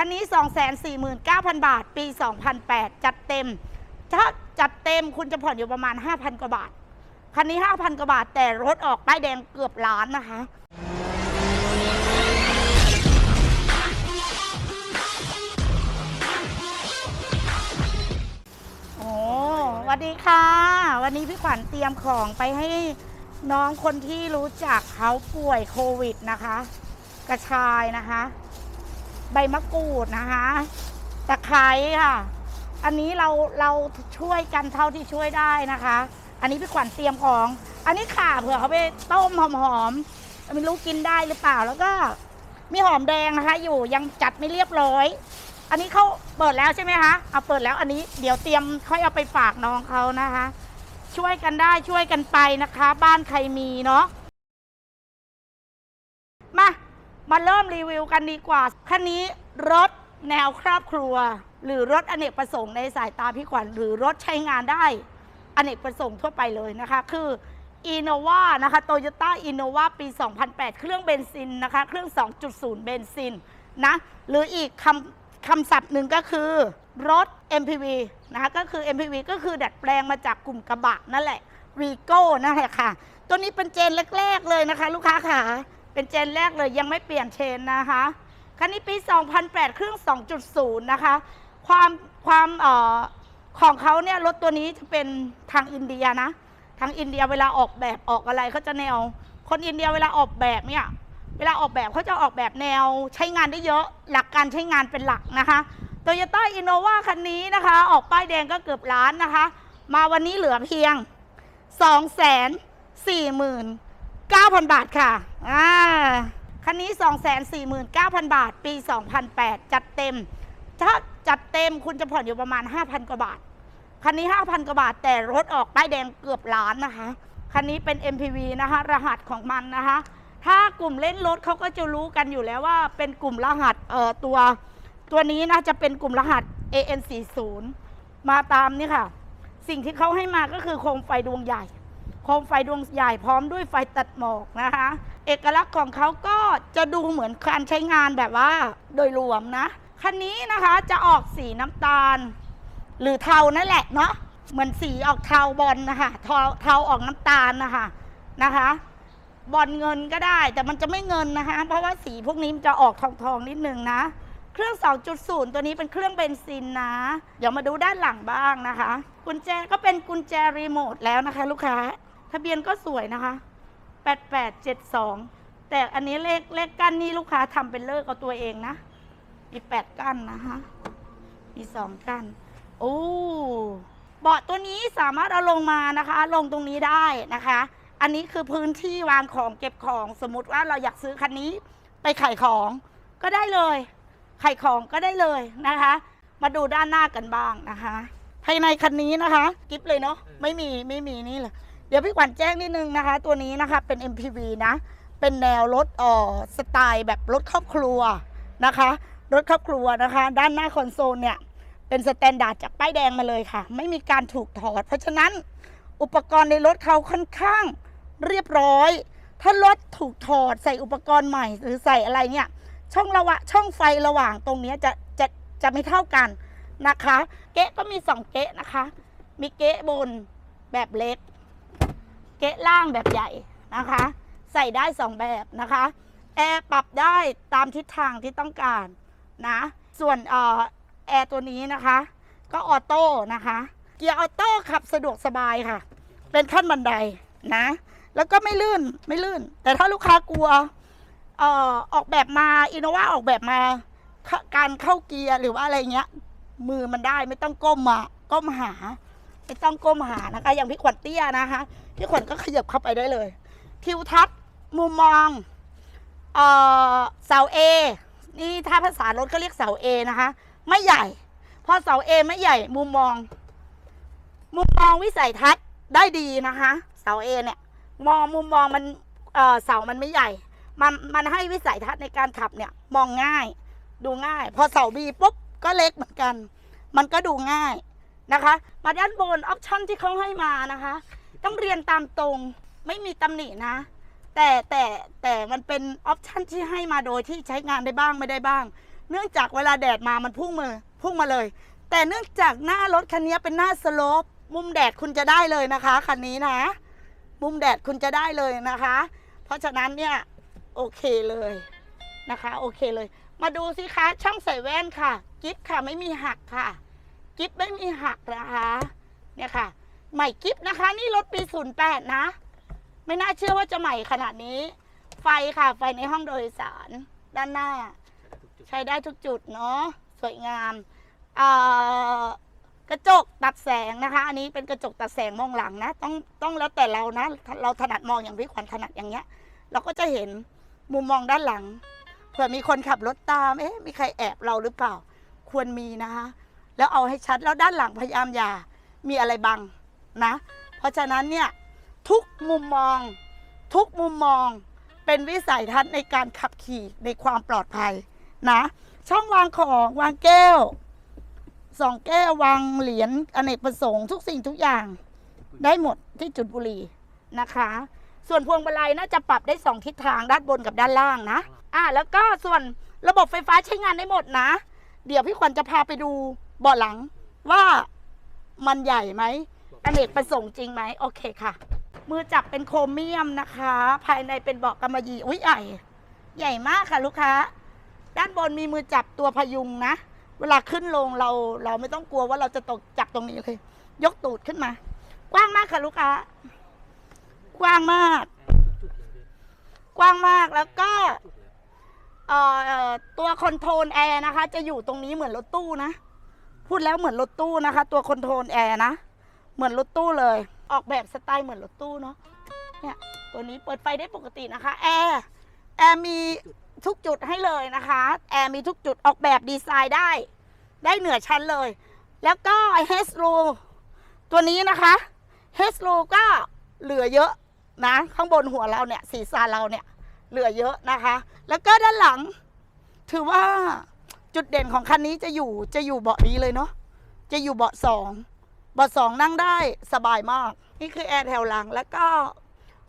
คันนี้ 249,000 บาท ปี 2008 จัดเต็ม ถ้าจัดเต็มคุณจะผ่อนอยู่ประมาณ 5,000 กว่าบาท คันนี้ 5,000 กว่าบาท แต่รถออกป้ายแดงเกือบล้านนะคะโอ้วัสดีค่ะ วันนี้พี่ขวัญเตรียมของไปให้น้องคนที่รู้จักเขาป่วยโควิดนะคะ กระชายนะคะ ใบมะกรูดนะคะตะไคร้ค่ะ อันนี้เราเราช่วยกันเท่าที่ช่วยได้นะคะ อันนี้พี่ขวัญเตรียมของ อันนี้ข่าเผื่อเขาไปต้มหอมๆไม่รู้กินได้หรือเปล่าแล้วก็ มีหอมแดงนะคะ อยู่ยังจัดไม่เรียบร้อย อันนี้เขาเปิดแล้วใช่ไหมคะเอาเปิดแล้วอันนี้เดี๋ยวเตรียมค่อยเอาไปฝากน้องเขานะคะ ช่วยกันได้ช่วยกันไปนะคะ บ้านใครมีเนาะ มาเริ่มรีวิวกันดีกว่า คันนี้รถแนวครอบครัว หรือรถอเนกประสงค์ในสายตาพี่ขวัญหรือรถใช้งานได้อเนกประสงค์ทั่วไปเลยนะคะ คือ Innova นะคะ Toyota Innova ปี 2008 เครื่องเบนซินนะคะ เครื่อง 2.0 เบนซินนะ หรืออีกคำคำศัพท์หนึ่งก็คือ รถ MPV นะคะก็คือ MPV ก็คือดัดแปลงมาจากกลุ่มกระบะนั่นแหละ Vigo นั่นแหละค่ะ ตัวนี้เป็นเจนแรก ๆ เลยนะคะ ลูกค้าค่ะ เป็นเจนแรกเลยยังไม่เปลี่ยนเชนนะคะคันนี้ปี 2008 เครื่อง 2.0 นะคะ ความความเอ่อของเขาเนี่ยรถตัวนี้จะเป็นทางอินเดียนะ ทางอินเดียเวลาออกแบบออกอะไรเขาจะแนว คนอินเดียเวลาออกแบบเนี่ยเวลาออกแบบเขาจะออกแบบแนวใช้งานได้เยอะหลักการใช้งานเป็นหลักนะคะโตโยต้าอินโนวาคันนี้นะคะ ออกป้ายแดงก็เกือบล้านนะคะ มาวันนี้เหลือเพียง 2 4 9 0 0 0 บาทค่ะอ่าคันนี้ 2 4 9 0 0 0 บาท ปี 2008 จัดเต็ม ถ้าจัดเต็มคุณจะผ่อนอยู่ประมาณ 5,000 กว่าบาท คันนี้ 5,000 กว่าบาท แต่รถออกป้ายแดงเกือบล้านนะคะ คันนี้เป็น MPV นะคะ รหัสของมันนะคะ ถ้ากลุ่มเล่นรถเขาก็จะรู้กันอยู่แล้วว่าเป็นกลุ่มรหัสเอ่อตัวตัวนี้นะจะเป็นกลุ่มรหัส AN40 มาตามนี่ค่ะ สิ่งที่เขาให้มาก็คือโคมไฟดวงใหญ่ คมไฟดวงใหญ่พร้อมด้วยไฟตัดหมอกนะคะ เอกลักษณ์ของเขาก็จะดูเหมือนการใช้งานแบบว่าโดยรวมนะ คันนี้นะคะจะออกสีน้ำตาล หรือเทานั่นแหละเนาะเหมือนสีออกเทาบอลนะคะเทาเทาออกน้ำตาลนะคะนะคะ บอลเงินก็ได้ แต่มันจะไม่เงินนะคะ เพราะว่าสีพวกนี้มันจะออกทองทองๆนิดนึงนะเครื่อง 2.0 ตัวนี้เป็นเครื่องเบนซินนะ เดี๋ยวมาดูด้านหลังบ้างนะคะ กุญแจก็เป็นกุญแจรีโมทแล้วนะคะ ลูกค้า ทะเบียนก็สวยนะคะ 8872 แต่อันนี้เลขเลขกั้นนี่ลูกค้าทำเป็นเลิกเอาตัวเองนะ มี 8 กั้นนะคะ มีสองกั้น โอ้เบาะตัวนี้สามารถเอาลงมานะคะ ลงตรงนี้ได้นะคะ อันนี้คือพื้นที่วางของเก็บของ สมมติว่าเราอยากซื้อคันนี้ไปขายของก็ได้เลย ขายของก็ได้เลยนะคะ มาดูด้านหน้ากันบ้างนะคะ ภายในคันนี้นะคะ กิฟเลยเนาะ ไม่มีไม่มีนี่เลย เดี๋ยวพี่ขวัญแจ้งนิดนึงนะคะ ตัวนี้นะคะเป็น MPV นะ เป็นแนวรถเอ่อสไตล์แบบรถครอบครัวนะคะ รถครอบครัวนะคะ ด้านหน้าคอนโซลเนี่ย เป็นสแตนดาร์ดจากป้ายแดงมาเลยค่ะ ไม่มีการถูกถอด เพราะฉะนั้นอุปกรณ์ในรถเขาค่อนข้างเรียบร้อย ถ้ารถถูกถอดใส่อุปกรณ์ใหม่ หรือใส่อะไรเนี่ย ช่องระวะช่องไฟระหว่างตรงนี้จะจะจะไม่เท่ากันนะคะ เก๊ะก็มีสองเก๊ะนะคะ มีเก๊ะบนแบบเล็ก เกะล่างแบบใหญ่นะคะ ใส่ได้สองแบบนะคะแอร์ปรับได้ตามทิศทางที่ต้องการนะส่วนออแอร์ตัวนี้นะคะ ก็ออโต้นะคะ เกียร์ออโต้ขับสะดวกสบายค่ะ เป็นขั้นบันไดนะ แล้วก็ไม่ลื่นไม่ลื่น แต่ถ้าลูกค้ากลัวอออกแบบมาอินโนวาออกแบบมาเข้าการเข้าเกียร์หรือว่าอะไรเงี้ย มือมันได้ไม่ต้องก้มมาก้มหา ไม่ต้องก้มหานะคะ อย่างพี่ขวัญเตี้ยนะคะ พี่ขวัญก็ขยับเข้าไปได้เลย ทิวทัศน์มุมมองเออเสาเอนี่ถ้าภาษารถก็เรียกเสาเอนะคะ ไม่ใหญ่ พอเสาเอไม่ใหญ่ มุมมอง มุมมองวิสัยทัศน์ได้ดีนะคะ เสาเอเนี่ย มองมุมมองมันเออเสามันไม่ใหญ่ มันมันให้วิสัยทัศน์ในการขับเนี่ย มองง่าย ดูง่าย พอเสาบีปุ๊บก็เล็กเหมือนกัน มันก็ดูง่ายนะคะ มาด้านบนออปชั่นที่เขาให้มานะคะ ต้องเรียนตามตรงไม่มีตำหนินะ แต่แต่แต่มันเป็นออปชันที่ให้มาโดยที่ใช้งานได้บ้างไม่ได้บ้าง เนื่องจากเวลาแดดมามันพุ่งมาพุ่งมาเลย แต่เนื่องจากหน้ารถคันนี้เป็นหน้าสโลปมุมแดดคุณจะได้เลยนะคะคันนี้นะ มุมแดดคุณจะได้เลยนะคะ เพราะฉะนั้นเนี่ยโอเคเลยนะคะโอเคเลย มาดูสิคะช่องใส่แว่นค่ะ กิฟค่ะไม่มีหักค่ะ กิฟไม่มีหักนะคะ เนี่ยค่ะ ใหม่กิฟนะคะ นี่รถปี 08 นะ ไม่น่าเชื่อว่าจะใหม่ขนาดนี้ ไฟค่ะ ไฟในห้องโดยสารด้านหน้า ใช้ได้ทุกจุดเนาะสวยงามกระจกตัดแสงนะคะ อันนี้เป็นกระจกตัดแสงมองหลังนะ ต้องต้องแล้วแต่เรานะ เราถนัดมองอย่างพี่ขวัญถนัดอย่างเงี้ย เราก็จะเห็นมุมมองด้านหลังเผื่อมีคนขับรถตามเอ๊ะมีใครแอบเราหรือเปล่า ควรมีนะคะ แล้วเอาให้ชัดแล้วด้านหลังพยายามอย่ามีอะไรบัง นะ เพราะฉะนั้นเนี่ยทุกมุมมองทุกมุมมองเป็นวิสัยทัศน์ในการขับขี่ในความปลอดภัยนะ ช่องวางของวางแก้วสองแก้ววางเหรียญอเนกประสงค์ทุกสิ่งทุกอย่าง ได้หมดที่จุดบุรีนะคะ ส่วนพวงมาลัยน่าจะปรับได้สองทิศทางด้านบนกับด้านล่างนะอะแล้วก็ส่วนระบบไฟฟ้าใช้งานได้หมดนะ เดี๋ยวพี่ขวัญจะพาไปดูเบาะหลังว่ามันใหญ่ไหม อเนกประสงค์จริงไหมโอเคค่ะ มือจับเป็นโครเมียมนะคะ ภายในเป็นเบาะกำมะหยี่อุ้ยใหญ่ ใหญ่มากค่ะลูกค้า ด้านบนมีมือจับตัวพยุงนะ เวลาขึ้นลงเราเราไม่ต้องกลัวว่าเราจะตกจับตรงนี้เลย ยกตูดขึ้นมา กว้างมากค่ะลูกค้า กว้างมาก กว้างมากแล้วก็ตัวคอนโทรลแอร์นะคะ จะอยู่ตรงนี้เหมือนรถตู้นะ พูดแล้วเหมือนรถตู้นะคะ ตัวคอนโทรลแอร์นะ เหมือนรถตู้เลย ออกแบบสไตล์เหมือนรถตู้เนาะเนี่ยตัวนี้เปิดไฟได้ปกตินะคะแอร์แอร์มีทุกจุดให้เลยนะคะแอร์มีทุกจุดออกแบบดีไซน์ได้ ได้เหนือชั้นเลย แล้วก็เฮสโ o ตัวนี้นะคะเฮสโ o ก็เหลือเยอะนะ ข้างบนหัวเราเนี่ยศีรษะเราเนี่ยเหลือเยอะนะคะ แล้วก็ด้านหลัง ถือว่าจุดเด่นของคันนี้จะอยู่จะอยู่เบาะนี้เลยเนาะจะอยู่เบาะสอง บาะสองนั่งได้สบายมาก นี่คือแอร์แถวหลัง แล้วก็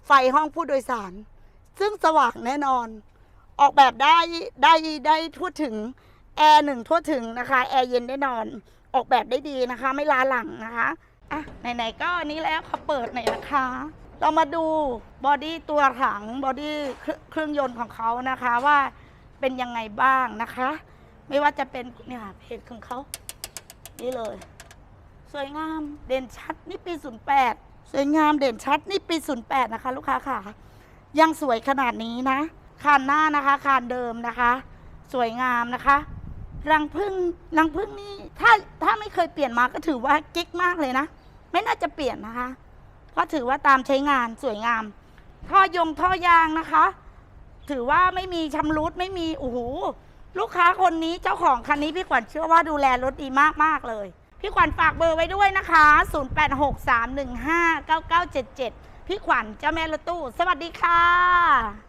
ไฟห้องผู้โดยสาร ซึ่งสว่างแน่นอน ออกแบบได้ได้ได้ทั่วถึงแอร์หนึ่งทั่วถึงนะคะ แอร์เย็นได้นอน ออกแบบได้ดีนะคะ ไม่ล้าหลังนะคะอะไหนๆก็อันนี้แล้วขอเปิดหน่อยนะคะ เรามาดูบอดี้ตัวถังบอดี้เครื่องยนต์ของเขานะคะว่าเป็นยังไงบ้างนะคะ ไม่ว่าจะเป็นเนี่ยเพจของเขานี่เลย สวยงามเด่นชัดนี่ปี 08 สวยงามเด่นชัดนี่ปี 08 นะคะ ลูกค้าค่ะ ยังสวยขนาดนี้นะคานหน้านะคะคานเดิมนะคะ สวยงามนะคะ รังพึ่งรังพึ่งนี่ถ้าถ้าไม่เคยเปลี่ยนมาก็ถือว่ากิ๊กมากเลยนะ ไม่น่าจะเปลี่ยนนะคะเพราะถือว่าตามใช้งานสวยงาม ท่อยงท่อยางนะคะ ถือว่าไม่มีชำรุดไม่มีโอ้โหลูกค้าคนนี้เจ้าของคันนี้พี่ขวัญเชื่อว่าดูแลรถดีมากมากๆเลย พี่ขวัญฝากเบอร์ไว้ด้วยนะคะ 0863159977 พี่ขวัญเจ้าแม่รถตู้ สวัสดีค่ะ